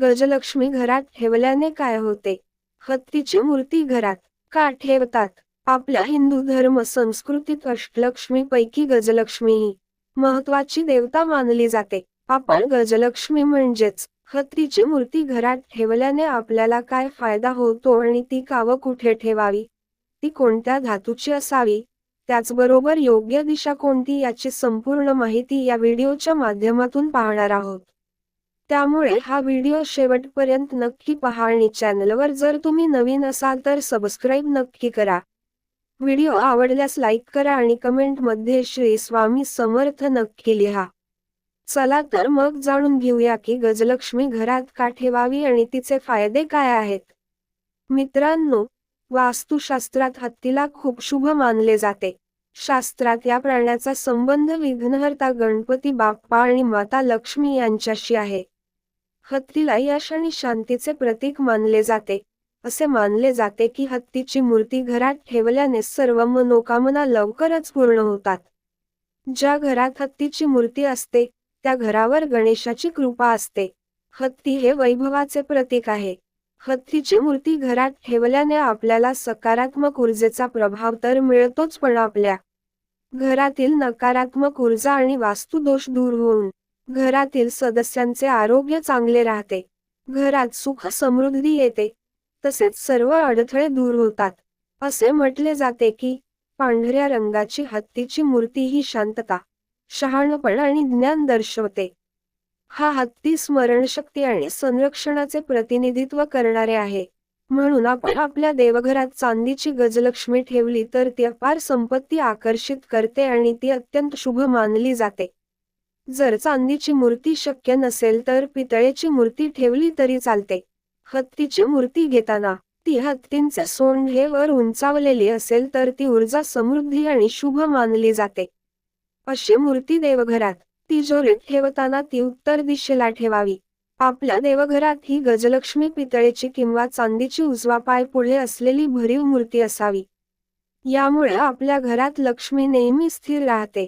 गजलक्ष्मी घरात ठेवल्याने काय होते? हत्तीची मूर्ती घरात का ठेवतात? आपल्या हिंदू धर्म संस्कृतीत अष्टलक्ष्मी पैकी गजलक्ष्मी ही महत्वाची देवता मानली जाते. आपण गजलक्ष्मी म्हणजेच हत्तीची मूर्ती घरात ठेवल्याने आपल्याला काय फायदा होतो आणि ती का व कुठे ठेवावी? ती कोणत्या धातूची असावी? त्याचबरोबर योग्य दिशा कोणती याची संपूर्ण माहिती या व्हिडिओच्या माध्यमातून पाहणार आहोत. त्यामुळे हा व्हिडिओ शेवटपर्यंत नक्की पहा आणि चॅनलवर जर तुम्ही नवीन असाल तर सबस्क्राईब नक्की करा. व्हिडिओ आवडल्यास लाईक करा आणि कमेंटमध्ये श्री स्वामी समर्थ नक्की लिहा. चला तर मग जाणून घेऊया की गजलक्ष्मी घरात का ठेवावी आणि तिचे फायदे काय आहेत. मित्रांनो वास्तुशास्त्रात हत्तीला खूप शुभ मानले जाते. शास्त्रात या प्राण्याचा संबंध विघ्नहर्ता गणपती बाप्पा आणि माता लक्ष्मी यांच्याशी आहे. हत्तीला यश आणि शांतीचे प्रतीक मानले जाते असे मानले जाते की हत्तीची मूर्ती घरात ठेवल्याने सर्व मनोकामना लवकरच पूर्ण होतात. ज्या घरात हत्तीची मूर्ती असते त्या घरावर गणेशाची कृपा असते. हत्ती हे वैभवाचे प्रतीक आहे. हत्तीची मूर्ती घरात ठेवल्याने आपल्याला सकारात्मक ऊर्जेचा प्रभाव तर मिळतोच पण आपल्या घरातील नकारात्मक ऊर्जा आणि वास्तुदोष दूर होऊन घरातील सदस्यांचे आरोग्य चांगले राहते. घरात सुख समृद्धी येते. तसेच सर्व अडथळे दूर होतात. असे म्हटले जाते की पांढऱ्या रंगाची हत्तीची मूर्ती ही शांतता शहाणपण आणि ज्ञान दर्शवते. हा हत्ती स्मरणशक्ती आणि संरक्षणाचे प्रतिनिधित्व करणारे आहे. म्हणून आपण आपल्या देवघरात चांदीची गजलक्ष्मी ठेवली तर ती अपार संपत्ती आकर्षित करते आणि ती अत्यंत शुभ मानली जाते. जर चांदीची मूर्ती शक्य नसेल तर पितळेची मूर्ती ठेवली तरी चालते. हत्तीची मूर्ती घेताना ती हत्तींचे सोंड हे वर उंचावलेली असेल तर ती ऊर्जा समृद्धी आणि शुभ मानली जाते. अशी मूर्ती देवघरात तिजोरीत ठेवताना ती उत्तर दिशेला ठेवावी. आपल्या देवघरात ही गजलक्ष्मी पितळेची किंवा चांदीची उजवा पाय पुढे असलेली भरीव मूर्ती असावी. यामुळे आपल्या घरात लक्ष्मी नेहमी स्थिर राहते.